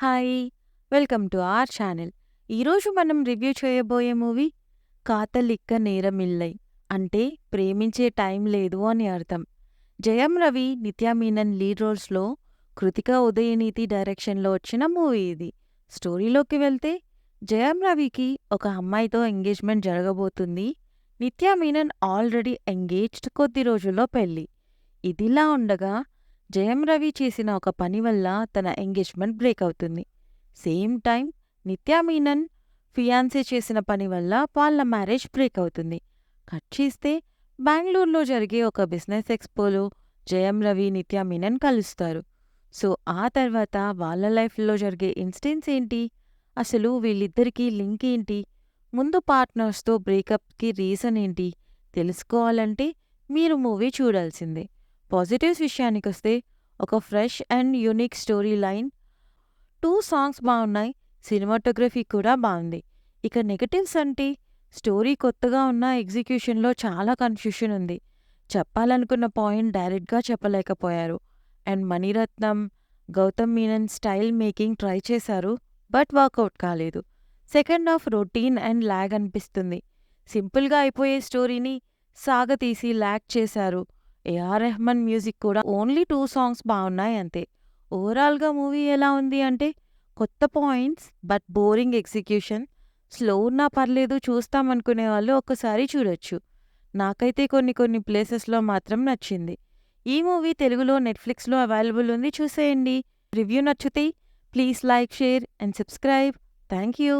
Hi! Welcome to our channel. ఈరోజు మనం review చేయబోయే మూవీ 'కాతలిక్క నేరమిల్లై' అంటే ప్రేమించే టైం లేదు అని అర్థం. జయం రవి, నిత్యా మీనన్ లీడ్ రోల్స్‌లో, కృతిక ఉదయనీతి డైరెక్షన్‌లో వచ్చిన మూవీ ఇది. స్టోరీలోకి వెళ్తే జయం రవికి ఒక అమ్మాయితో ఎంగేజ్‌మెంట్ జరగబోతుంది. నిత్యా మీనన్ ఆల్రెడీ ఎంగేజ్డ్ కొద్ది రోజుల్లో పెళ్ళి. ఇదిలా ఉండగా జయం రవి చేసిన ఒక పని వల్ల తన ఎంగేజ్‌మెంట్ బ్రేక్ అవుతుంది. Same time Nithya Menen fiancee చేసిన పని వల్ల వాళ్ళ మ్యారేజ్ బ్రేక్ అవుతుంది. కట్ చేస్తే బెంగళూరులో జరిగే ఒక బిజినెస్ ఎక్స్‌పోలో జయం రవి, నిత్యా మీనన్ కలుస్తారు. సో ఆ తర్వాత వాళ్ళ లైఫ్‌లో జరిగే ఇన్సిడెంట్స్ ఏంటి? అసలు వీళ్ళిద్దరికీ లింక్ ఏంటి? ముందు పార్ట్నర్స్‌తో బ్రేకప్‌కి రీజన్ ఏంటి? తెలుసుకోవాలంటే మీరు మూవీ చూడాల్సిందే. పాజిటివ్స్ విషయానికొస్తే ఒక fresh and unique story line, two songs బాగున్నాయి సినిమాటోగ్రఫీ కూడా బాగుంది ఇక నెగటివ్స్ అంటే స్టోరీ కొత్తగా ఉన్న ఎగ్జిక్యూషన్‌లో చాలా కన్‌ఫ్యూషన్ ఉంది. చెప్పాలనుకున్న పాయింట్ డైరెక్ట్‌గా చెప్పలేకపోయారు. And Mani Ratnam, Gautham Menon style making try చేశారు. బట్ వర్కౌట్ కాలేదు. Second half routine and lag అనిపిస్తుంది. సింపుల్‌గా అయిపోయే స్టోరీని సాగతీసి ల్యాగ్ చేశారు. ఏఆర్ రెహమాన్ మ్యూజిక్ కూడా ఓన్లీ టూ సాంగ్స్ బాగున్నాయి అంతే. ఓవరాల్‌గా మూవీ ఎలా ఉంది అంటే కొత్త points but boring execution. Slow ఉన్నా పర్లేదు చూస్తామనుకునే వాళ్ళు ఒక్కసారి చూడొచ్చు. నాకైతే కొన్ని కొన్ని ప్లేసెస్‌లో మాత్రం నచ్చింది. ఈ మూవీ తెలుగులో నెట్‌ఫ్లిక్స్‌లో అవైలబుల్ ఉంది చూసేయండి. రివ్యూ నచ్చితే please like, share and subscribe. Thank you.